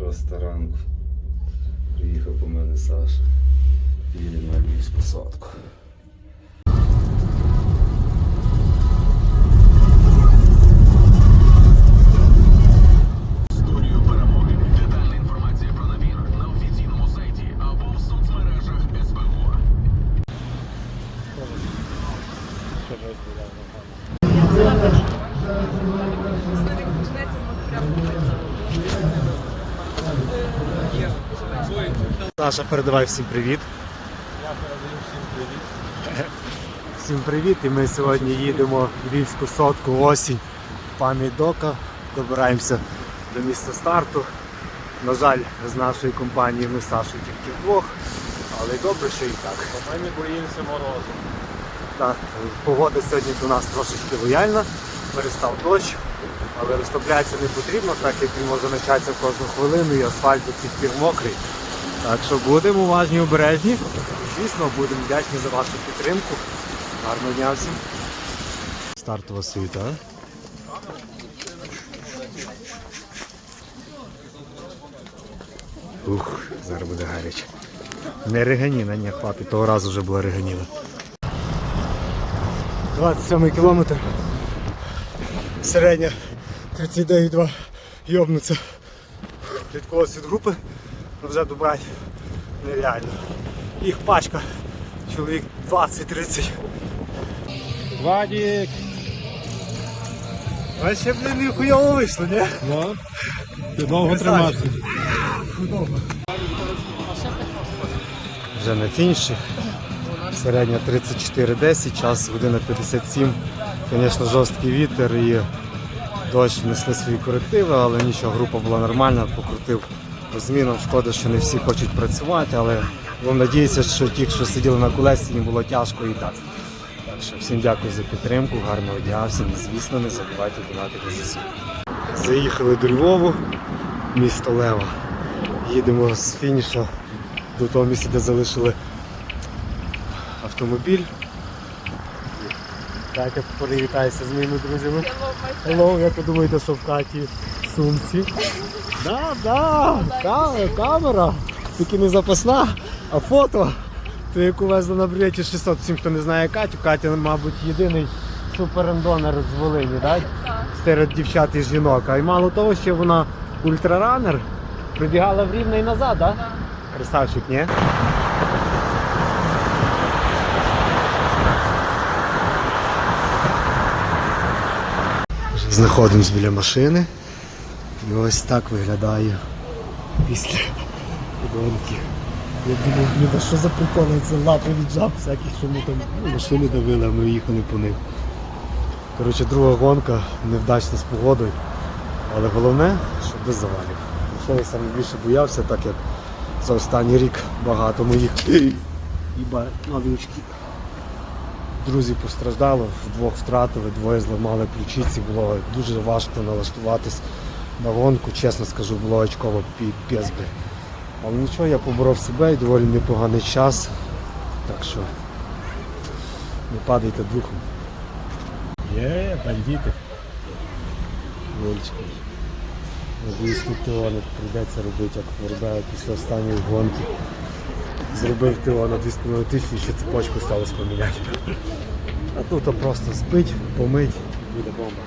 Шоста ранку. Приїхав по мене Саша. Їде на Львівську посадку. Історію перемоги. Детальна інформація про набір на офіційному сайті або в соцмережах СБУ. Саша, передавай всім привіт. Всім привіт. І ми сьогодні їдемо в Львівську сотку осінь в пам'ять дока. Добираємося до місця старту. На жаль, з нашої компанії ми з Сашою тільки вдвох, але й добре, що і так. Ми не боїмося морозу. Так, погода сьогодні до нас трошечки лояльна, перестав дощ, але розслаблятися не потрібно, так як він може початися кожну хвилину і асфальт до цих пір мокрий. Так що будемо уважні обережні. Звісно, будемо вдячні за вашу підтримку. Гарного дня всім. Стартова суєта. Ух, зараз буде гаряче. Не реганіна, ні, хлопці, того разу вже була реганіна. 27 кілометр. Середня 39,2 йобнуться. Від когось від групи вже добрати нереально. Їх пачка. Чоловік 20-30. Вадік! А ще, блін, хуйово вийшло, ні? Ну, ти довго тримався. Вже на фініші. Середня 34-10, час година 57. Звісно, жорсткий вітер і дощ внесли свої корективи, але нічого, група була нормальна, покрутив по змінам. Шкода, що не всі хочуть працювати, але будемо надіятися, що ті, що сиділи на колесі, їм було тяжко і так. Так що всім дякую за підтримку, гарного дня, всім, звісно, не забувайте донатити ЗСУ. Заїхали до Львову, місто Лева. Їдемо з фініша до того місця, де залишили автомобіль. Катя, привітайся з моїми друзями. Hello, як ви думаєте, що в Каті сумці? Да, да, камера, камера. Тільки не запасна, а фото. То яку везли на бреті 600. Всім, хто не знає Катю, Катя, мабуть, єдиний суперендонер з Волині, так? серед дівчат і жінок. А й мало того, що вона ультраранер, прибігала в рівне і назад, так? Да? Красавчик, ні? Знаходимось біля машини. І ось так виглядає після гонки. Я думав, блін, що за приколи? Це лапи від жаб всяких, що ми там машини давили, а ми їхали по них. Коротше, друга гонка, невдачна з погодою. Але головне, що без завалів. Що я саме більше боявся, так як за останній рік багато моїх новічки. Друзів постраждало, вдвох втратили, двоє зламали ключиці, було дуже важко налаштуватись на гонку, чесно скажу, було очково без би. Але нічого, я поборов себе і доволі непоганий час. Так що не падайте духом. Є, бандити. Вольчики. Надіюсь, тут Теона прийдеться робити, як Форбея після останньої гонки. Зробив ТО на 2,5 тисячі, ще цепочку сталося поміняти. А тут просто спить, помить, буде бомба.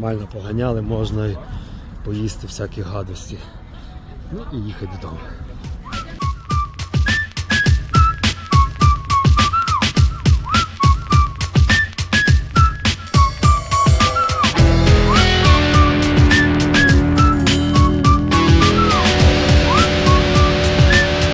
Нормально поганяли, можна поїсти всякі гадості. Ну і їхати додому.